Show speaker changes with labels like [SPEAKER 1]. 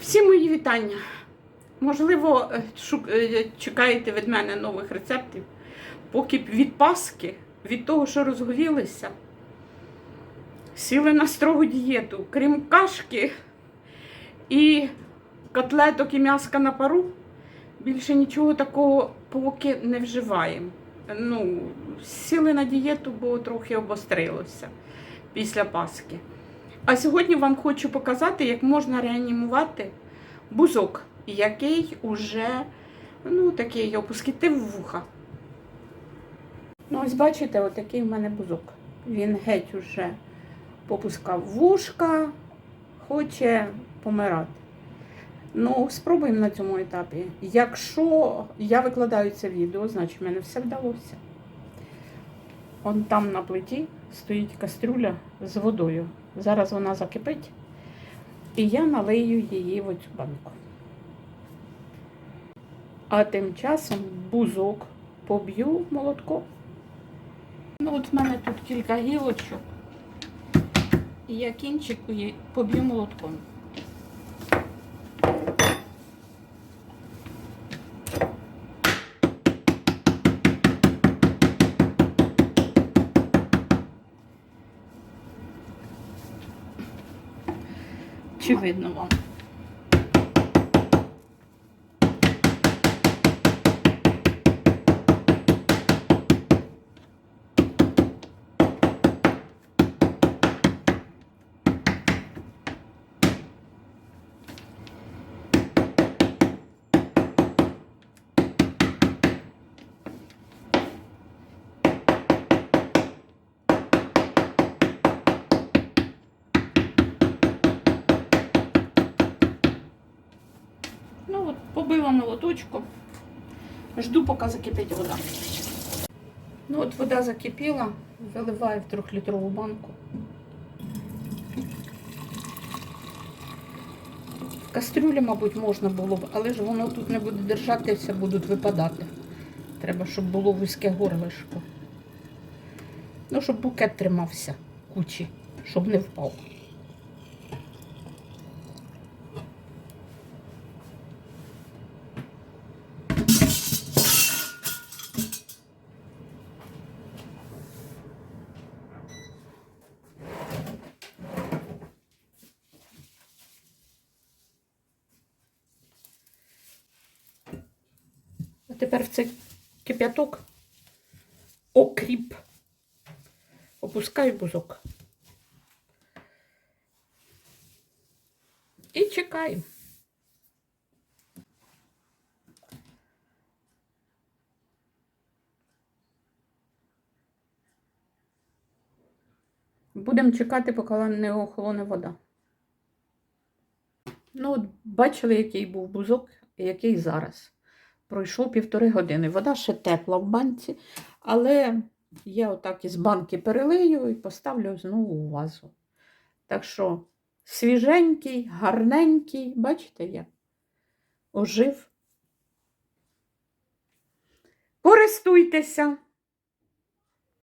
[SPEAKER 1] Всі мої вітання. Можливо, е, шук- е, чекаєте від мене нових рецептів, поки від Паски, від того, що розговілися, сіли на строгу дієту, крім кашки і котлеток і м'яска на пару, більше нічого такого поки не вживаємо. Ну, сіли на дієту, бо трохи обострилося після Паски. А сьогодні вам хочу показати, як можна реанімувати бузок, який уже ну, такий опускітив вуха. Ну, ось бачите, отакий в мене бузок. Він геть уже попускав вушка, хоче помирати. Ну, спробуємо на цьому етапі. Якщо я викладаю це відео, значить в мене все вдалося. Он там на плиті стоїть кастрюля з водою. Зараз вона закипить, і я налию її в цю банку. А тим часом бузок поб'ю молотком. Ну, от в мене тут кілька гілочок, і я кінчик поб'ю молотком. Чи видно вам? Ну от побила молоточку. Жду, поки закипить вода. Ну от вода закипіла, виливаю в трьохлітрову банку. В кастрюлі, мабуть, можна було б, але ж воно тут не буде держатися, будуть випадати. Треба, щоб було вузьке горлишко. Ну, щоб букет тримався кучі, щоб не впав. Тепер в цей кип'яток окріп. Опускаю бузок. І чекаю. Будемо чекати, поки не охолоне вода. Ну, от бачили, який був бузок і який зараз. Пройшло півтори години. Вода ще тепла в банці, але я отак із банки перелию і поставлю знову у вазу. Так що свіженький, гарненький, бачите як? Ожив. Користуйтеся!